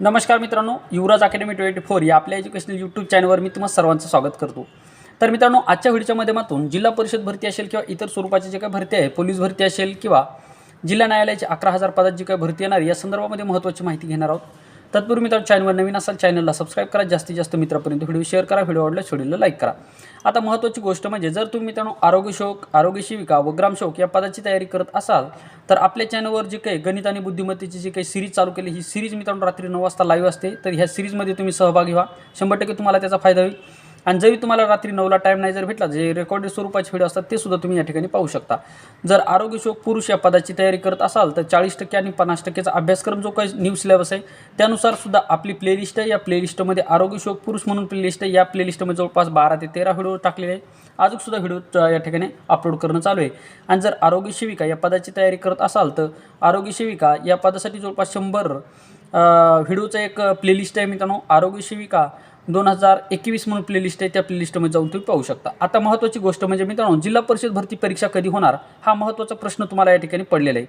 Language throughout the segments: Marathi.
नमस्कार मित्रांनो युवराज अकॅडमी ट्वेंटी फोर या आपल्या एज्युकेशनल यूट्यूब चॅनलवर मी तुम्हाला सर्वांचं स्वागत करतो. तर मित्रांनो आजच्या व्हिडिओच्या माध्यमातून जिल्हा परिषद भरती असेल किंवा इतर स्वरूपाची जे काही भरती आहे पोलीस भरती असेल किंवा जिल्हा न्यायालयाची अकरा हजार पदात जी काही भरती येणार या संदर्भामध्ये महत्त्वाची माहिती घेणार आहोत. तत्पूर्वी मित्रांनो चॅनलवर नवीन असाल चॅनलला सबस्क्राईब करा. जास्तीत जास्त मित्रापर्यंत व्हिडिओ शेअर करा. व्हिडिओ आवडल्यास व्हिडिओला लाईक करा. आता महत्त्वाची गोष्ट म्हणजे जर तुम्ही मित्रांनो आरोग्यशोक आरोग्यशिविका व ग्रामशोक या पदाची तयारी करत असाल तर आपल्या चॅनलवर जे काही गणित आणि बुद्धिमत्तेची जी काही सिरीज चालू केली ही सिरीज मित्रांनो रात्री नऊ वाजता लाईव्ह असते. तर ह्या सिरीजमध्ये तुम्ही सहभागी व्हा. शंभर टक्के तुम्हाला त्याचा फायदा होईल. आणि जरी तुम्हाला रात्री नऊला टाईम नाही जर भेटला जे रेकॉर्डेड स्वरूपाचे व्हिडिओ असतात ते सुद्धा तुम्ही या ठिकाणी पाहू शकता. जर आरोग्य शोक पुरुष या पदाची तयारी करत असाल तर चाळीस टक्के आणि पन्नास टक्केचा अभ्यासक्रम जो काही न्यू सिलेबस आहे त्यानुसार सुद्धा आपली प्लेलिस्ट आहे. या प्लेलिस्टमध्ये आरोग्य शोक पुरुष म्हणून प्लेलिस्ट आहे. या प्लेलिस्टमध्ये जवळपास बारा ते तेरा व्हिडिओ टाकलेले आहे. अजूनसुद्धा व्हिडिओ या ठिकाणी अपलोड करणं चालू आहे. आणि जर आरोग्य सेविका या पदाची तयारी करत असाल तर आरोग्य सेविका या पदासाठी जवळपास शंभर व्हिडिओचं एक प्लेलिस्ट आहे मित्रांनो. आरोग्य सेविका दोन हजार एकवीस म्हणून प्लेलिस्ट आहे त्या प्लेलिस्टमध्ये जाऊन तुम्ही पाहू शकता. आता महत्त्वाची गोष्ट म्हणजे मित्रांनो जिल्हा परिषद भरती परीक्षा कधी होणार हा महत्त्वाचा प्रश्न तुम्हाला या ठिकाणी पडलेला आहे.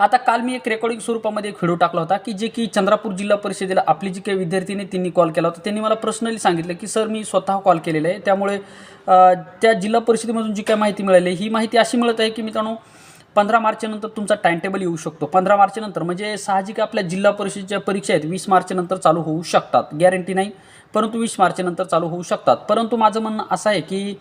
आता काल मी एक रेकॉर्डिंग स्वरूपामध्ये एक व्हिडिओ टाकला होता की जे की चंद्रापूर जिल्हा परिषदेला आपली जी काही विद्यार्थीने त्यांनी कॉल केला होता त्यांनी मला पर्सनली सांगितलं की सर मी स्वतः कॉल केलेला आहे. त्यामुळे त्या जिल्हा परिषदेमधून जी काय माहिती मिळाली ही माहिती अशी मिळत आहे की मित्रांनो पंधरा मार्चनंतर तुमचा टाइम टेबल येऊ शकतो. पंधरा मार्चनंतर म्हणजे साहजिक आपल्या जिल्हा परिषदेच्या परीक्षा आहेत. वीस मार्चनंतर चालू होऊ शकतात. गॅरंटी नाही परंतु वीस मार्चनंतर चालू होऊ शकतात. परंतु माझं म्हणणं असं आहे की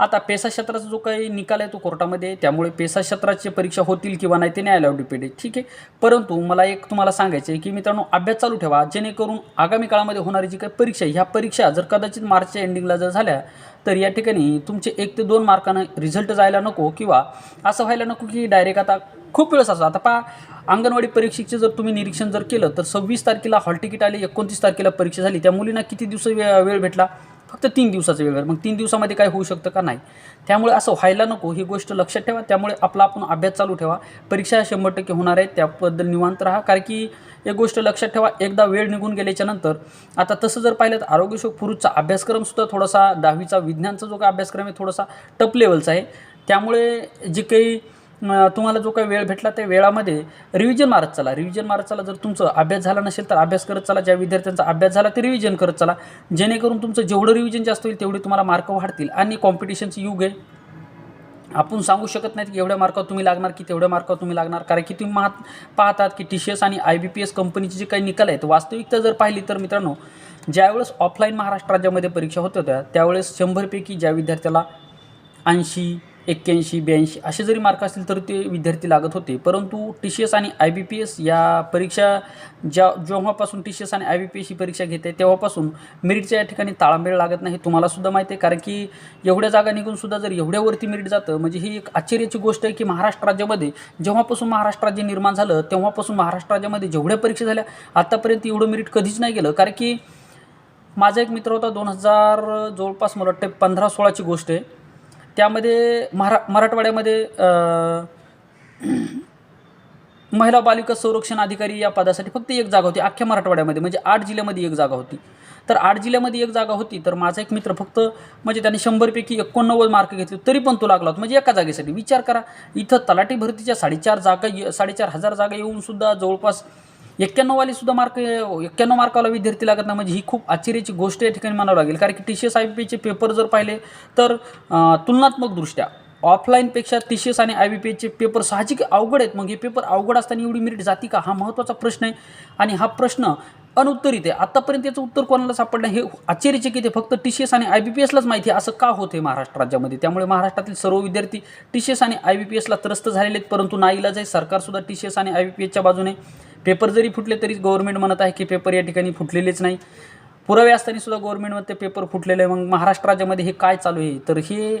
आता पेसा क्षेत्राचा जो काही निकाल आहे तो कोर्टामध्ये त्यामुळे पेसा क्षेत्राची परीक्षा होतील किंवा नाही ते न्यायालयावर डिपेंड आहे. ठीक आहे? परंतु मला एक तुम्हाला सांगायचं आहे की मित्रांनो अभ्यास चालू ठेवा. जेणेकरून आगामी काळामध्ये होणारी जी काही परीक्षा आहे ह्या परीक्षा जर कदाचित मार्चच्या एंडिंगला जर झाल्या तर या ठिकाणी तुमचे एक ते दोन मार्कानं रिझल्ट जायला नको किंवा असं व्हायला नको की डायरेक्ट आता खूप वेळेस असं. आता पहा अंगणवाडी परीक्षेचे जर तुम्ही निरीक्षण जर केलं तर सव्वीस तारखेला हॉल तिकीट आले एकोणतीस तारखेला परीक्षा झाली. त्या मुलींना किती दिवस वेळ भेटला? फक्त तीन दिवसाचं वेळ मग तीन दिवसामध्ये काय होऊ शकतं का नाही? त्यामुळे असं व्हायला नको ही गोष्ट लक्षात ठेवा. त्यामुळे आपला आपण अभ्यास चालू ठेवा. परीक्षा शंभर टक्के होणार आहे त्याबद्दल निवांत राहा. कारण की एक गोष्ट लक्षात ठेवा एकदा वेळ निघून गेल्याच्यानंतर आता तसं जर पाहिलं तर आरोग्यशोक पुरुषचा अभ्यासक्रमसुद्धा थोडासा दहावीचा विज्ञानचा जो काही अभ्यासक्रम आहे थोडासा टप लेवलचा आहे. त्यामुळे जे काही तुम्हाला जो काही वेळ भेटला त्या वेळामध्ये रिव्हिजन मारत चला. रिव्हिजन मारत चला. जर तुमचं अभ्यास झाला नसेल तर अभ्यास करत चला. ज्या विद्यार्थ्यांचा अभ्यास झाला ते रिव्हिजन करत चला. जेणेकरून तुमचं जेवढं रिव्हिजन जास्त होईल तेवढे तुम्हाला मार्क वाढतील. आणि कॉम्पिटिशनचं युग आहे. आपण सांगू शकत नाहीत की एवढ्या मार्कावर तुम्ही लागणार की तेवढ्या मार्कावर तुम्ही लागणार. कारण की तुम्ही मात पाहतात की टी सी एस आणि आय बी पी एस कंपनीचे जे काही निकाल आहेत वास्तविकता जर पाहिली तर मित्रांनो ज्यावेळेस ऑफलाईन महाराष्ट्र राज्यामध्ये परीक्षा होत होत्या त्यावेळेस शंभरपैकी ज्या विद्यार्थ्याला ऐंशी एक्क्याऐंशी ब्याऐंशी असे जरी मार्क असतील तर ते विद्यार्थी लागत होते. परंतु टी सी एस आणि आय बी पी एस या परीक्षा ज्या जेव्हापासून टी सी एस आणि आय बी पी एस ही परीक्षा घेते तेव्हापासून मेरिटच्या या ठिकाणी ताळमेळ लागत नाही. तुम्हालासुद्धा माहिती आहे कारण की एवढ्या जागा निघूनसुद्धा जर एवढ्यावरती मेरिट जातं म्हणजे ही एक आश्चर्याची गोष्ट आहे की महाराष्ट्र राज्यामध्ये जेव्हापासून महाराष्ट्र राज्य निर्माण झालं तेव्हापासून महाराष्ट्र राज्यामध्ये जेवढ्या परीक्षा झाल्या आत्तापर्यंत एवढं मेरिट कधीच नाही गेलं. कारण की माझा एक मित्र होता दोन हजार जवळपास मला वाटतं पंधरा सोळाची गोष्ट आहे. त्यामध्ये मरा मराठवाड्यामध्ये महिला बालिका संरक्षण अधिकारी या पदासाठी फक्त एक जागा होती अख्ख्या मराठवाड्यामध्ये म्हणजे आठ जिल्ह्यामध्ये एक जागा होती. तर आठ जिल्ह्यामध्ये एक जागा होती तर माझा एक मित्र फक्त म्हणजे त्याने शंभरपैकी एकोणनव्वद मार्क घेतले तरी पण तो लागला होता. म्हणजे एका जागेसाठी विचार करा इथं तलाठी भरतीच्या साडेचार जागा ये- साडेचार हजार जागा येऊनसुद्धा जवळपास एक्क्याण्णववाली सुद्धा मार्क एक्क्याण्णव मार्काला विद्यार्थी लागत नाही. म्हणजे ही खूप आश्चर्याची गोष्ट या ठिकाणी म्हणावं लागेल. कारण की T C S I B पीचे पेपर जर पाहिले तर तुलनात्मकदृष्ट्या ऑफलाईनपेक्षा टी सी एस आणि आय बी पी एचे पेपर साहजिक अवघड आहेत. मग हे पेपर अवघड असताना एवढी मेरिट जाती का? हा महत्त्वाचा प्रश्न आहे. आणि हा प्रश्न अनुत्तरित आहे. आत्तापर्यंत याचं उत्तर कोणाला सापडलं हे आश्चर्यचकित आहे. फक्त टी सी एस आणि आय बी पी एसलाच माहिती आहे. असं का होतं आहे महाराष्ट्र राज्यामध्ये? त्यामुळे महाराष्ट्रातील सर्व विद्यार्थी टी सी एस आणि आय बी पी एसला त्रस्त झालेले आहेत. परंतु नाईलाज आहे. सरकारसुद्धा टी सी एस आणि आय बी पी एसच्या बाजूने पेपर जरी फुटले तरी गव्हर्नमेंट म्हणत आहे की पेपर या ठिकाणी फुटलेलेच नाही. पुरावे असताना सुद्धा गव्हर्नमेंटमध्ये ते पेपर फुटलेले आहे मग महाराष्ट्र राज्यामध्ये हे काय चालू आहे? तर हे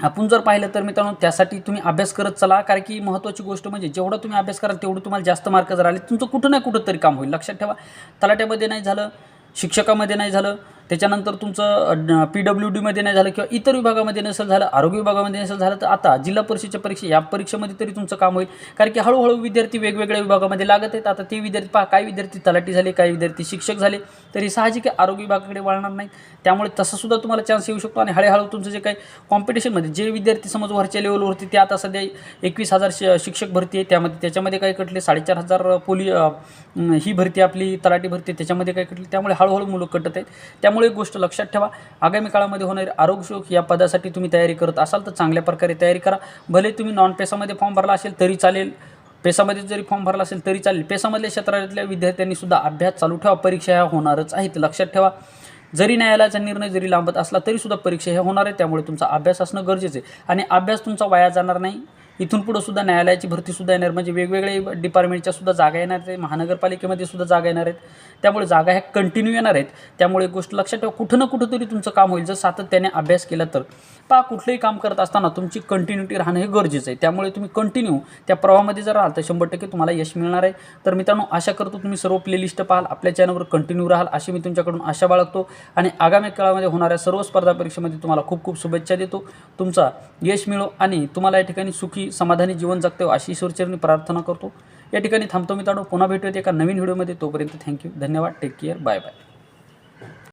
आपण जर पाहिलं तर मित्रांनो त्यासाठी तुम्ही अभ्यास करत चला कारण की महत्त्वाची गोष्ट म्हणजे जेवढा तुम्ही अभ्यास कराल तेवढं तुम्हाला जास्त मार्क जर आले तुमचं कुठं ना कुठं तरी काम होईल. लक्षात ठेवा तलाट्यामध्ये नाही झालं शिक्षकामध्ये नाही झालं त्याच्यानंतर तुमचं पी डब्ल्यू डीमध्ये नाही झालं किंवा इतर विभागामध्ये नसेल झालं आरोग्य विभागामध्ये नसेल झालं तर आता जिल्हा परिषदेच्या परीक्षा या परीक्षेमध्ये तरी तुमचं काम होईल. कारण की हळूहळू विद्यार्थी वेगवेगळ्या विभागामध्ये लागत आहेत. आता ते विद्यार्थी पहा काही विद्यार्थी तलाठी झाले काही विद्यार्थी शिक्षक झाले तरी साहजिक आहे आरोग्य विभागाकडे वळणार नाही त्यामुळे तसंसुद्धा तुम्हाला चान्स येऊ शकतो आणि हळूहळू तुमचं जे काही कॉम्पिटिशनमध्ये जे विद्यार्थी समज वरच्या लेवलवरती ते आता सध्या एकवीस हजार शिक्षक भरती आहे त्यामध्ये त्याच्यामध्ये काही कटले साडेचार हजार पोली ही भरती आपली तलाठी भरती त्याच्यामध्ये काही कटली त्यामुळे हळूहळू मुलं कटत आहेत. त्यामुळे एक गोष्ट लक्षात ठेवा. आगामी काळामध्ये होणारे आरोग्यशोक या पदासाठी तुम्ही तयारी करत असाल तर चांगल्या प्रकारे तयारी करा. भले तुम्ही नॉन पेसामध्ये फॉर्म भरला असेल तरी चालेल. पेसामध्ये जरी फॉर्म भरला असेल तरी चालेल. पेसामधल्या क्षेत्रातल्या विद्यार्थ्यांनी सुद्धा अभ्यास चालू ठेवा. परीक्षा ह्या होणारच आहेत. लक्षात ठेवा. जरी न्यायालयाचा निर्णय जरी लांबत असला तरीसुद्धा परीक्षा ह्या होणार आहे त्यामुळे तुमचा अभ्यास असणं गरजेचं आहे. आणि अभ्यास तुमचा वाया जाणार नाही. इथून पुढं सुद्धा न्यायालयाची भरती सुद्धा येणार. म्हणजे वेगवेगळे डिपार्टमेंटच्या सुद्धा जागा येणार आहेत. महानगरपालिकेमध्ये सुद्धा जागा येणार आहेत. त्यामुळे जागा ह्या कंटिन्यू येणार आहेत. त्यामुळे एक गोष्ट लक्षात ठेवा कुठं ना कुठंतरी तुमचं काम होईल. जर सातत्याने अभ्यास केला तर. पहा कुठलंही काम करत असताना तुमची कंटिन्युटी राहणं हे गरजेचं आहे. त्यामुळे तुम्ही कंटिन्यू त्या प्रवाहामध्ये जर राहाल तर शंभर टक्के तुम्हाला यश मिळणार आहे. तर मित्रांनो आशा करतो तुम्ही सर्व प्लेलिस्ट पाहाल आपल्या चॅनलवर कंटिन्यू राहाल अशी मी तुमच्याकडून आशा बाळगतो. आणि आगामी काळामध्ये होणाऱ्या सर्व स्पर्धा परीक्षेमध्ये तुम्हाला खूप खूप शुभेच्छा देतो. तुमचा यश मिळो आणि तुम्हाला या ठिकाणी सुखी समाधानी जीवन जगते हो अशी ईश्वरचरणी प्रार्थना करतो. या ठिकाणी थांबतो मित्रांनो. पुन्हा भेटूयात एका नवीन व्हिडिओमध्ये. तोपर्यंत थँक्यू धन्यवाद. Take care bye bye